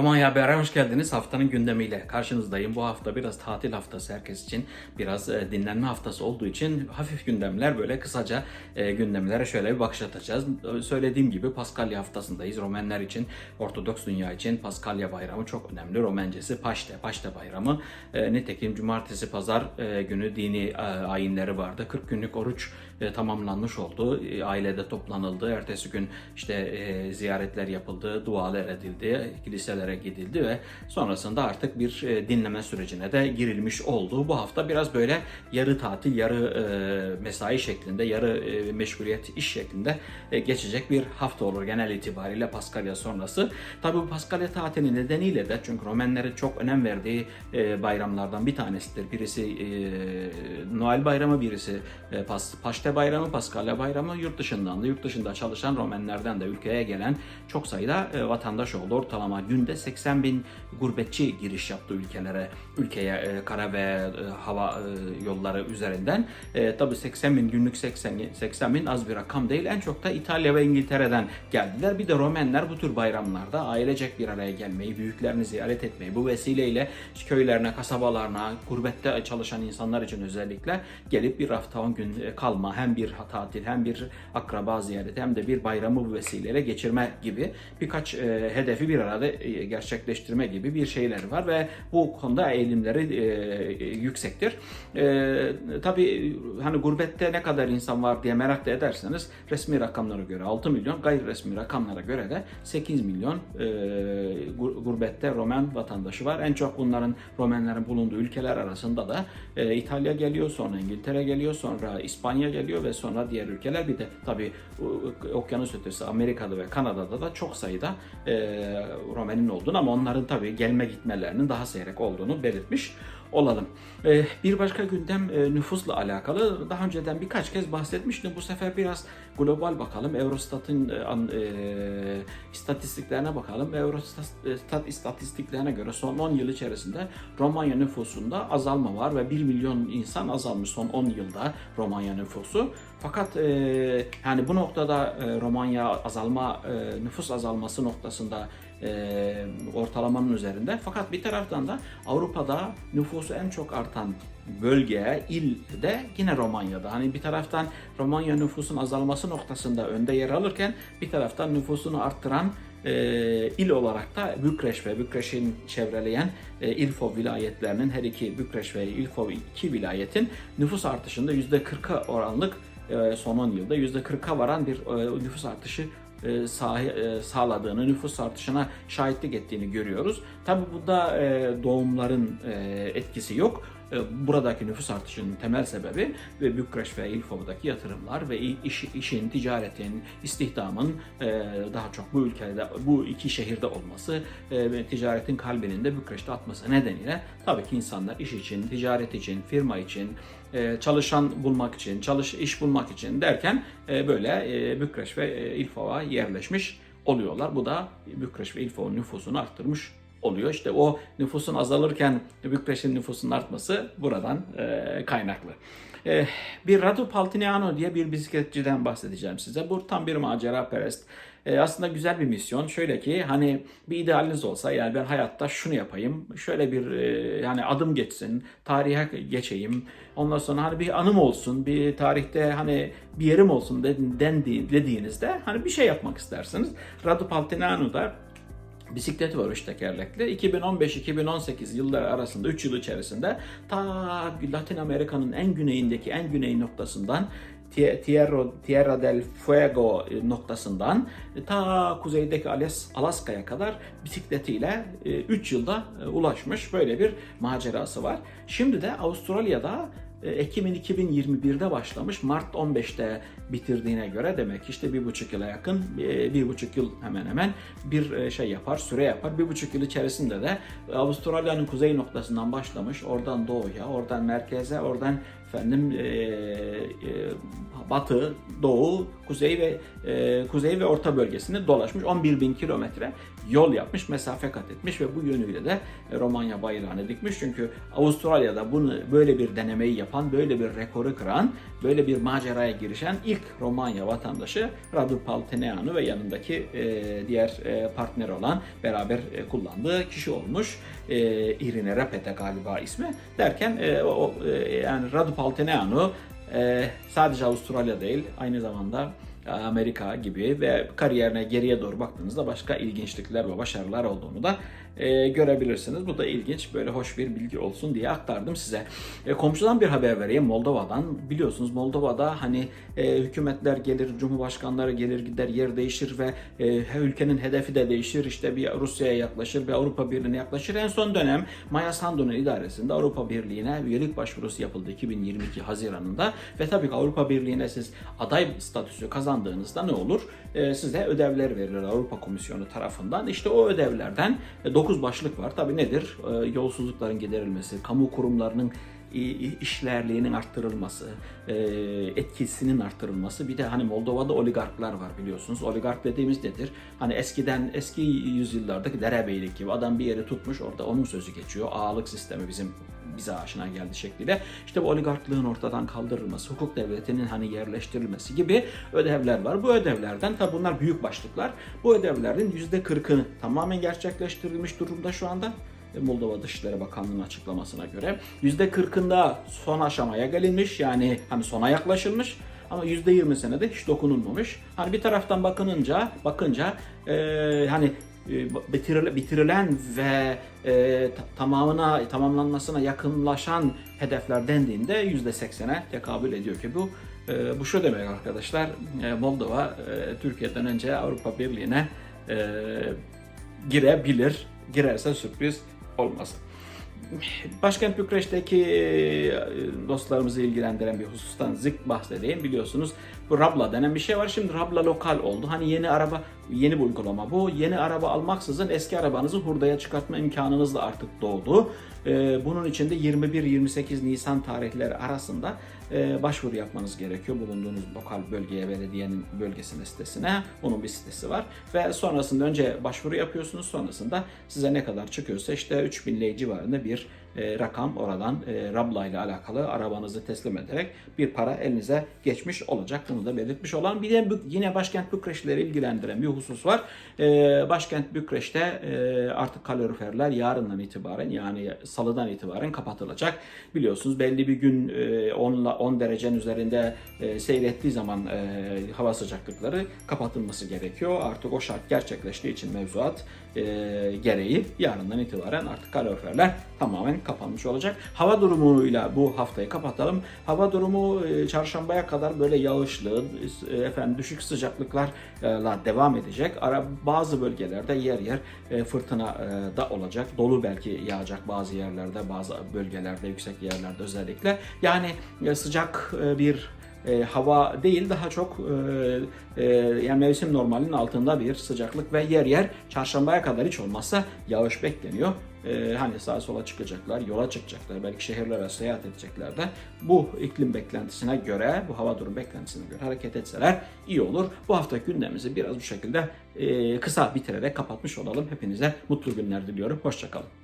Romanya Haber'e hoş geldiniz. Haftanın gündemiyle karşınızdayım. Bu hafta biraz tatil haftası herkes için. Biraz e, dinlenme haftası olduğu için hafif gündemler böyle kısaca e, gündemlere şöyle bir bakış atacağız. Söylediğim gibi Paskalya haftasındayız. Romenler için, Ortodoks dünya için Paskalya bayramı çok önemli. Romencesi Paşte, Paşte bayramı. E, Nitekim cumartesi pazar günü dini ayinleri vardı. 40 günlük oruç e, tamamlanmış oldu. E, Ailede toplanıldı. Ertesi gün işte e, ziyaretler yapıldı, dualar edildi, kiliselere gidildi ve sonrasında artık bir e, dinleme sürecine de girilmiş oldu. Bu hafta biraz böyle yarı tatil, yarı e, mesai şeklinde, yarı e, meşguliyet iş şeklinde e, geçecek bir hafta olur genel itibariyle Paskalya sonrası. Tabii bu Paskalya tatili nedeniyle de çünkü Romenlerin çok önem verdiği e, bayramlardan bir tanesidir. Birisi e, Noel bayramı, birisi e, Pas, Paşte bayramı, Paskalya bayramı yurt dışından da yurt dışında çalışan Romenlerden de ülkeye gelen çok sayıda e, vatandaş oldu. Ortalama günde 80 bin gurbetçi giriş yaptı ülkelere, ülkeye e, kara ve e, hava yolları üzerinden. E, tabii 80 bin günlük 80, 80 bin az bir rakam değil. En çok da İtalya ve İngiltere'den geldiler. Bir de Romenler bu tür bayramlarda ailecek bir araya gelmeyi, büyüklerini ziyaret etmeyi, bu vesileyle köylerine, kasabalarına, gurbette çalışan insanlar için özellikle gelip bir hafta 10 gün kalma, hem bir tatil hem bir akraba ziyareti hem de bir bayramı bu vesileyle geçirme gibi birkaç e, hedefi bir arada e, gerçekleştirme gibi bir şeyler var ve bu konuda eğilimleri e, yüksektir. E, tabii hani gurbette ne kadar insan var diye merak da ederseniz resmi rakamlara göre 6 milyon, gayri resmi rakamlara göre de 8 milyon e, gur- gurbette Romen vatandaşı var. En çok bunların Romenlerin bulunduğu ülkeler arasında da e, İtalya geliyor, sonra İngiltere geliyor, sonra İspanya geliyor ve sonra diğer ülkeler bir de tabii o- okyanus ötesi Amerika'da ve Kanada'da da çok sayıda e, Romen'in olduğunu ama onların tabii gelme gitmelerinin daha seyrek olduğunu belirtmiş olalım. E, bir başka gündem e, nüfusla alakalı. Daha önceden birkaç kez bahsetmiştim. Bu sefer biraz global bakalım. Eurostat'ın e, e, istatistiklerine bakalım. Eurostat istatistiklerine göre son 10 yıl içerisinde Romanya nüfusunda azalma var ve 1 milyon insan azalmış son 10 yılda Romanya nüfusu. Fakat e, yani bu noktada e, Romanya azalma e, nüfus azalması noktasında e, ortalamanın üzerinde. Fakat bir taraftan da Avrupa'da nüfusu en çok artan bölge, il de yine Romanya'da. Hani bir taraftan Romanya nüfusun azalması noktasında önde yer alırken bir taraftan nüfusunu arttıran e, il olarak da Bükreş ve Bükreş'in çevreleyen e, İlfov vilayetlerinin her iki Bükreş ve İlfov iki vilayetin nüfus artışında %40'a oranlık e, son 10 yılda %40'a varan bir e, nüfus artışı e, sahi- e, sağladığını, nüfus artışına şahitlik ettiğini görüyoruz. Tabi burada e, doğumların e, etkisi yok. E, Buradaki nüfus artışının temel sebebi ve Bükreş ve İlfov'daki yatırımlar ve iş, işin, ticaretin, istihdamın e, daha çok bu ülkede, bu iki şehirde olması e, ve ticaretin kalbinin de Bükreş'te atması nedeniyle tabii ki insanlar iş için, ticaret için, firma için, çalışan bulmak için, çalış iş bulmak için derken böyle Bükreş ve İlfov'a yerleşmiş oluyorlar. Bu da Bükreş ve İlfov'un nüfusunu arttırmış oluyor. İşte o nüfusun azalırken Bükreş'in nüfusunun artması buradan e, kaynaklı. E, bir Radu Paltiniano diye bir bisikletçiden bahsedeceğim size. Bu tam bir macera perest. E, aslında güzel bir misyon. Şöyle ki hani bir idealiniz olsa yani ben hayatta şunu yapayım. Şöyle bir e, yani adım geçsin. Tarihe geçeyim. Ondan sonra hani bir anım olsun. Bir tarihte hani bir yerim olsun dediğinizde hani bir şey yapmak istersiniz. Radu Paltiniano'da bisikleti var üç tekerlekli. 2015-2018 yılları arasında 3 yıl içerisinde ta Latin Amerika'nın en güneyindeki en güney noktasından Tie- Tierra, Tierra del Fuego noktasından ta kuzeydeki Alas- Alaska'ya kadar bisikletiyle 3 yılda e, ulaşmış böyle bir macerası var. Şimdi de Avustralya'da e, Ekim'in 2021'de başlamış, Mart 15'te bitirdiğine göre demek işte bir buçuk yıla yakın, e, bir buçuk yıl hemen hemen bir e, şey yapar, süre yapar. Bir buçuk yıl içerisinde de Avustralya'nın kuzey noktasından başlamış, oradan doğuya, oradan merkeze, oradan efendim e, e, batı, doğu, kuzey ve e, kuzey ve orta bölgesini dolaşmış. 11 bin kilometre yol yapmış, mesafe kat etmiş ve bu yönüyle de Romanya bayrağını dikmiş. Çünkü Avustralya'da bunu böyle bir denemeyi yapan, böyle bir rekoru kıran, böyle bir maceraya girişen ilk Romanya vatandaşı Radu Palteneanu ve yanındaki e, diğer e, partner olan beraber e, kullandığı kişi olmuş. E, Irine Rapete galiba ismi. Derken e, o, e, yani Radu Palteneanu e, sadece Avustralya değil aynı zamanda Amerika gibi ve kariyerine geriye doğru baktığınızda başka ilginçlikler ve başarılar olduğunu da e, görebilirsiniz. Bu da ilginç, böyle hoş bir bilgi olsun diye aktardım size. E, komşudan bir haber vereyim Moldova'dan. Biliyorsunuz Moldova'da hani e, hükümetler gelir, cumhurbaşkanları gelir gider, yer değişir ve e, ülkenin hedefi de değişir. İşte bir Rusya'ya yaklaşır ve Avrupa Birliği'ne yaklaşır. En son dönem Maya Sandu'nun idaresinde Avrupa Birliği'ne üyelik başvurusu yapıldı 2022 Haziran'ında ve tabii ki Avrupa Birliği'ne siz aday statüsü kazandığınızda ne olur? E, size ödevler verilir Avrupa Komisyonu tarafından. İşte o ödevlerden 9 başlık var. Tabii nedir? E, yolsuzlukların giderilmesi, kamu kurumlarının işlerliğinin arttırılması, e, etkisinin arttırılması. Bir de hani Moldova'da oligarklar var biliyorsunuz. Oligark dediğimiz nedir? Hani eskiden eski yüzyıllardaki derebeylik gibi adam bir yeri tutmuş orada onun sözü geçiyor. Ağalık sistemi bizim bize aşina geldi şekliyle. İşte bu oligarklığın ortadan kaldırılması, hukuk devletinin hani yerleştirilmesi gibi ödevler var. Bu ödevlerden tabi bunlar büyük başlıklar. Bu ödevlerin %40'ını tamamen gerçekleştirilmiş durumda şu anda. Moldova Dışişleri Bakanlığı'nın açıklamasına göre %40'ında son aşamaya gelinmiş yani hani sona yaklaşılmış ama %20'sine de hiç dokunulmamış. Hani bir taraftan bakınınca bakınca e, hani e, bitirile- bitirilen ve e, ta- tamamına tamamlanmasına yakınlaşan hedefler dendiğinde %80'e tekabül ediyor ki bu e, bu şu demek arkadaşlar e, Moldova e, Türkiye'den önce Avrupa Birliği'ne e, girebilir. Girerse sürpriz olmaz. Başkent Bükreş'teki e, dostlarımızı ilgilendiren bir husustan zik bahsedeyim. Biliyorsunuz bu Rabla denen bir şey var. Şimdi Rabla lokal oldu. Hani yeni araba, yeni bir uygulama bu. Yeni araba almaksızın eski arabanızı hurdaya çıkartma imkanınız da artık doğdu. E, Bunun için de 21-28 Nisan tarihleri arasında e, başvuru yapmanız gerekiyor. Bulunduğunuz lokal bölgeye, belediyenin bölgesine sitesine. Onun bir sitesi var. Ve sonrasında önce başvuru yapıyorsunuz. Sonrasında size ne kadar çıkıyorsa işte 3000 lei civarında bir e, rakam oradan e, Rabla ile alakalı arabanızı teslim ederek bir para elinize geçmiş olacak. Bunu da belirtmiş olan bir de yine başkent Bükreşlileri ilgilendiren bir husus var. E, başkent Bükreş'te artık kaloriferler yarından itibaren yani salıdan itibaren kapatılacak. Biliyorsunuz belli bir gün e, 10, 10 derecenin üzerinde seyrettiği zaman hava sıcaklıkları kapatılması gerekiyor. Artık o şart gerçekleştiği için mevzuat gereği yarından itibaren artık kaloriferler tamamen kapanmış olacak. Hava durumuyla bu haftayı kapatalım. Hava durumu e, çarşambaya kadar böyle yağışlı, e, efendim düşük sıcaklıklarla devam edecek. Ara bazı bölgelerde yer yer e, fırtına da olacak. Dolu belki yağacak bazı yerlerde, bazı bölgelerde, yüksek yerlerde özellikle. Yani sıcak bir e, hava değil daha çok e, e, yani mevsim normalinin altında bir sıcaklık ve yer yer çarşambaya kadar hiç olmazsa yağış bekleniyor. E, hani sağa sola çıkacaklar, yola çıkacaklar, belki şehirlere seyahat edecekler de bu iklim beklentisine göre, bu hava durum beklentisine göre hareket etseler iyi olur. Bu hafta gündemimizi biraz bu şekilde e, kısa bitirerek kapatmış olalım. Hepinize mutlu günler diliyorum. Hoşçakalın.